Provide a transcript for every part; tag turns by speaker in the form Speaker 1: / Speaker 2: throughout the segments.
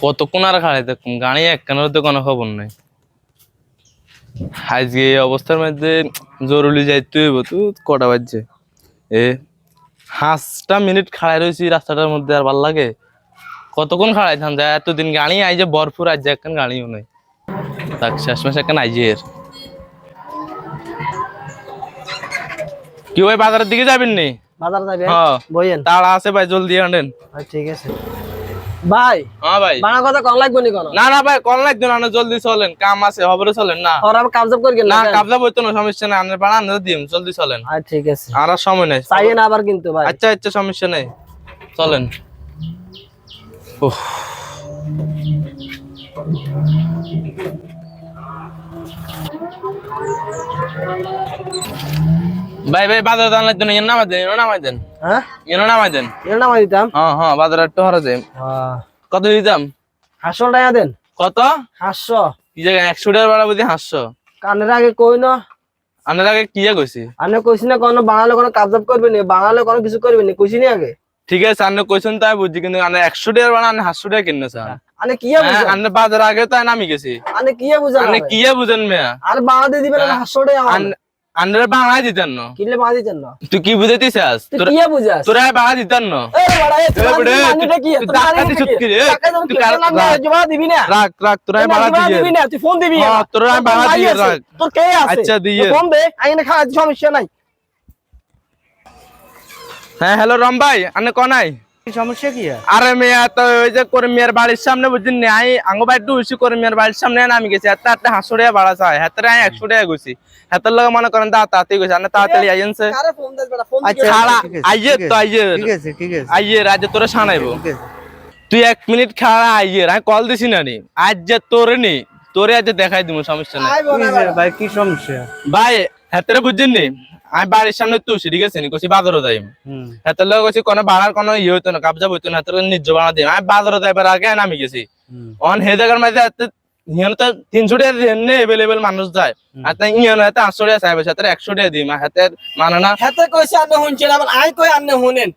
Speaker 1: কতক্ষণ আর খাড়াই থাকুন গাড়ি একখানের তো কোনো খবর নাই। আজকে এই অবস্থার মধ্যে জরুরি যাইতে হইব তো কটা বাজছে? এ পাঁচটা মিনিট খাড়াই রয়েছি রাস্তাটার মধ্যে আর ভালো লাগে? কতক্ষণ খাড়াই থান যায় এতদিন গাড়ি আই যে ভরপুর আজ একখান গাড়িও নাই। তাক শেষমেশ একখান আইজে এর। কি ভাই বাজারের দিকে যাবেন নি
Speaker 2: বাজার যাবে?
Speaker 1: হ্যাঁ।
Speaker 2: বইয়েন।
Speaker 1: তাড়া আছে ভাই জলদি আনেন।
Speaker 2: আচ্ছা, ঠিক আছে। ভাই
Speaker 1: হ্যাঁ ভাই।
Speaker 2: বানা কথা কম লাগবে নি কোন?
Speaker 1: না না ভাই কল লাগতো না জলদি চলেন কাম আছে খবরে চলেন না।
Speaker 2: আর আমি কাবজাব করে
Speaker 1: না কাবলা বইতো না সমস্যা নাই আনের পাড়া আনতে দিম জলদি চলেন।
Speaker 2: আচ্ছা ঠিক আছে।
Speaker 1: আর আর সময় নাই।
Speaker 2: চাইয়ে না আবার কিন্তু ভাই।
Speaker 1: আচ্ছা আচ্ছা সমস্যা নেই। চলেন। উফ। ভাই ভাই বাজার লাগতো না এর নামাই দেন এর নামাই দেন।
Speaker 2: হ্যাঁ?
Speaker 1: এর নামাই দেন।
Speaker 2: এর নাম দিতাম।
Speaker 1: হ্যাঁ হ্যাঁ বাজার একটু হরা যায়। কত দিতাম?
Speaker 2: হাঁসশো টাকা দেন।
Speaker 1: কত?
Speaker 2: হাঁসশো।
Speaker 1: কি জায়গায়? একশো টাকার ভাড়া বুঝি হাসছো
Speaker 2: কানের আগে কই না?
Speaker 1: আনের আগে কি কইছি?
Speaker 2: আমি কইছি না কোনো বাঙালি কোনো কাবজাব করবে নি বাঙালি কোনো কিছু করবে নি কইছি নি আগে?
Speaker 1: ঠিক আছে আপনি কইছেন তাই বুঝছি কিন্তু আমি একশো টাকার ভাড়া আমি হাসশো টাকা কিনে স্যার।
Speaker 2: আনে কি বুঝা
Speaker 1: আপনি বাজার আগে তো নামি গেছি।
Speaker 2: আনে কি বুঝা
Speaker 1: আপনি কি বুঝেন মেয়া?
Speaker 2: আর দিয়ে দিবেন হাঁসশো টাকা।
Speaker 1: আন্ডার বাংলা দিতেন না
Speaker 2: কিনলে বাংলা দিচ্ছেন না
Speaker 1: তুই কি বুঝাইতে চাস
Speaker 2: তুই কি বুঝাস
Speaker 1: তোরা বাংলা দিতেন না
Speaker 2: এই বাড়া,
Speaker 1: এ বেড়ে, তুই
Speaker 2: কি?
Speaker 1: রে? তুই কার-
Speaker 2: জমা দিবি না?
Speaker 1: রাখ রাখ তোরা বাংলা
Speaker 2: দিবি না, তুই ফোন দিবি
Speaker 1: হ্যাঁ। তোর বাংলা দিয়ে রাখ।
Speaker 2: তোর কে আছে?
Speaker 1: আচ্ছা, দিয়ে।
Speaker 2: ফোন দে, খাওয়া সমস্যা নাই
Speaker 1: হ্যাঁ হ্যালো রাম ভাই আনে কনাই
Speaker 2: সমস্যা কি?
Speaker 1: আরে মেয়া তো ওই যে বাড়ির সামনে আঙ্গ বাড়ি বাড়ির সামনে গেছি। টাকা ভাড়া চাই। একশো টাকা গেছি হাতের লগে মনে করেন দা গেছে তাড়াতাড়ি
Speaker 3: আচ্ছা, আছে,
Speaker 1: আইয়ে তো আইয়ে।
Speaker 3: ঠিক আছে ঠিক আছে।
Speaker 1: আইয়ে রাজ্যে তোরা সানাইবো
Speaker 3: ঠিক
Speaker 1: তুই এক মিনিট খাড়া আইয়ে। আমি কল দিছি না নি। আজ যে তোরে নি তোরে আজ দেখাই দিব সমস্যা নাই।
Speaker 3: ভাই কি সমস্যা?
Speaker 1: ভাই হাতের বুঝছেন নি? আমি বাড়ির সামনে তুলছি ঠিক আছে? নি কইছি বাজারও যাই হাতের লোক কইছি কোনো বাড়ার কোনো ইয়ে হইতো না কাবজা হইতো না হাতের নিজ বাড়া দিই আমি বাজারও যাইবার আগে নামি গেছি। অন হে জায়গার মাঝে হাতে হিয়ান তো তিনশো টাকা দিয়ে এভেলেবেল মানুষ যায়। আর তাই ইয়ান হাতে আটশো টাকা চাইবে সাথে একশো টাকা দিই হাতের মানে না
Speaker 2: হাতে কইছি আপনি শুনছেন আবার আই কই আপনি শুনেন।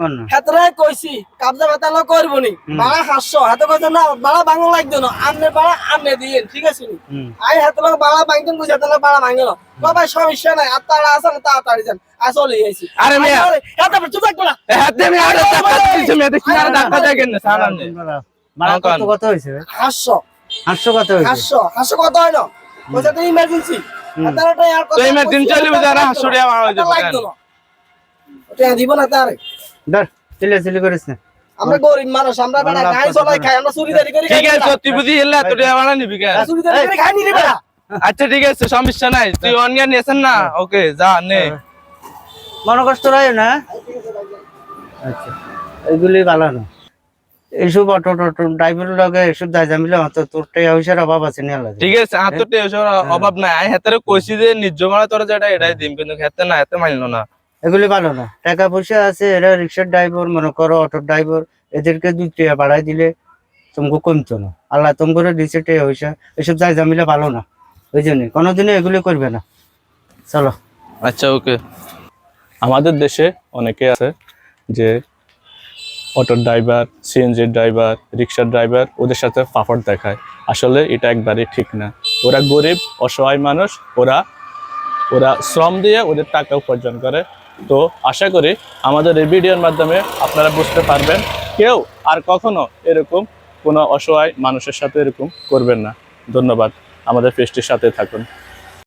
Speaker 3: কোন। না
Speaker 2: হাতরে কইছি কাবজা বাতা লো করব নি। বাড়া হাসছো হাতে কইছে না বাড়া বাংলা লাগতো না। আমনে বাড়া আমনে দিয়েন ঠিক আছে নি? আই হাতে লোক বাড়া ভাঙতেন বুঝে হাতে লোক বাড়া ভাঙে না বাবা সমস্যা নাই। আর তারা আসেন তাড়াতাড়ি যান আসলে আইছি
Speaker 1: আরে মেয়া।
Speaker 2: হাতে চুপ থাকব না
Speaker 1: হাতে টাকা টাকা
Speaker 3: কত
Speaker 2: হাসছো
Speaker 3: আটশো কত হয়েছে।
Speaker 2: হাসছো হাসছো কত হয় না। বলছে তো ইমার্জেন্সি হাতারটা আর কত
Speaker 1: তো emergency চলে হাসছো রে আমার ওই যে
Speaker 2: ওটা দিব না। তারে।
Speaker 3: ধর চিলে চিলি করিস না।
Speaker 2: আমরা গরিব মানুষ আমরা বেটা গাই চলাই খাই আমরা চুরি দাঁড়ি করি
Speaker 1: ঠিক আছে তুই বুঝি এলে এত টাকা ভাড়া নিবি কেন?
Speaker 2: চুরি দাঁড়ি করে খাই
Speaker 1: আচ্ছা ঠিক আছে সমস্যা নাই। তুই অনগান নিয়েছেন না? ওকে যা নে।
Speaker 3: মনে কষ্ট রয় না? আচ্ছা। এগুলি ভালো না। এইসব অটো টোটো ড্রাইভারের লগে এইসব যাই জামিলে হয়তো তোর টাকা পয়সার অভাব আছে নিয়ে লাগে
Speaker 1: ঠিক আছে হাতে টেনশন অভাব নাই। আমি হাতে কইছি যে নিজ তোরা যেটা এটাই দিম কিন্তু হাতে না হাতে মানলো না।
Speaker 3: এগুলি ভালো না। টাকা পয়সা আছে এরা রিক্সার ড্রাইভার মনে করো অটোর ড্রাইভার এদেরকে দুই টাকা বাড়াই দিলে তোমাকে কমতো না। আল্লাহ তোমাকে দিচ্ছে টাকা পয়সা এসব যাই জামিলে ভালো না। ওই জন্য কোনোদিনও এগুলি করবে না। চলো।
Speaker 1: আচ্ছা ওকে। আমাদের দেশে অনেকে আছে যে অটো ড্রাইভার সিএনজি ড্রাইভার রিক্সার ড্রাইভার ওদের সাথে ফাফড় দেখায়। আসলে এটা একবারে ঠিক না। ওরা গরিব, অসহায় মানুষ, ওরা ওরা শ্রম দিয়ে ওদের টাকা উপার্জন করে। তো আশা করি আমাদের এই ভিডিওর মাধ্যমে আপনারা বুঝতে পারবেন, কেউ আর কখনো এরকম কোনো অসহায় মানুষের সাথে এরকম করবেন না। ধন্যবাদ। আমাদের পেজটির সাথে থাকুন।